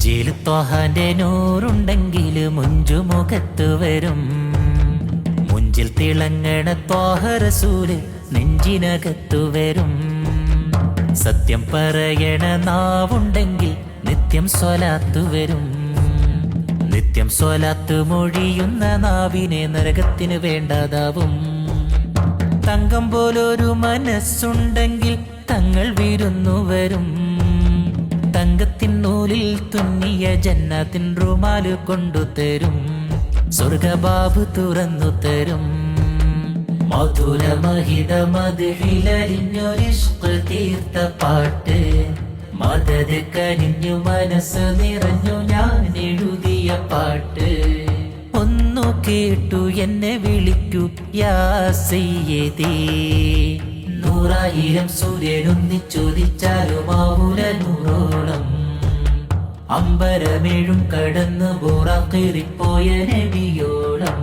നെഞ്ചിൽ ത്വഹാന്റെ നൂറുണ്ടെങ്കിൽ മുഞ്ചുമുഖത്ത് വരും. മുഞ്ചിൽ തിളങ്ങണ ത്വാഹ റസൂൽ നെഞ്ചിനകത്തു വരും. സത്യം പറയണ നാവുണ്ടെങ്കിൽ നിത്യം സ്വലാത്തു വരും. നിത്യം സ്വലാത്ത് മൊഴിയുന്ന നാവിനെ നരകത്തിന് വേണ്ടതാവും. തങ്കം പോലൊരു മനസ്സുണ്ടെങ്കിൽ തങ്ങൾ വിരുന്നു വരും. തങ്കത്തിൻ നൂലിൽ തുന്നിയ ജന്നത്തിൻ റുമാൽ കൊണ്ടു തരും. സ്വർഗബാബു തുറന്നു തരും. മധുരമഹിത മതിലരിഞ്ഞൊരിഷ്ക തീർത്ത പാട്ട്. മദത് കനിഞ്ഞു മനസ്സ് നിറഞ്ഞു ഞാൻ എഴുതിയ പാട്ട്. ഒന്നു കേട്ടു എന്നെ വിളിക്കു യാ സയ്യദേ. നൂറായിരം സൂര്യനൊന്നിച്ചൊതിച്ചാലുമാവൂല നൂറോളം അമ്പരമേഴും കടന്നു ബോറാക്കേറിപ്പോയ നബിയോളം.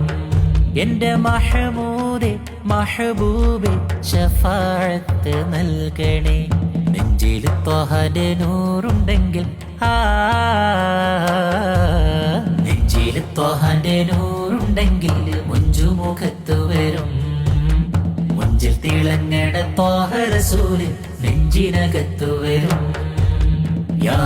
എന്റെ മഹമൂദെ മഹബൂബെ ഷഫാഴത്ത് നൽകണേ. നെഞ്ചിൽ ത്വഹന്റെ നൂറുണ്ടെങ്കിൽ ആ നെഞ്ചിൽ ത്വഹന്റെ നൂറുണ്ടെങ്കിൽ മുഞ്ചുമുഖത്ത് വരും. മുഞ്ചിൽ തിളങ്ങട ത്വാഹ റസൂൽ നെഞ്ചിനകത്ത് വരും. യാ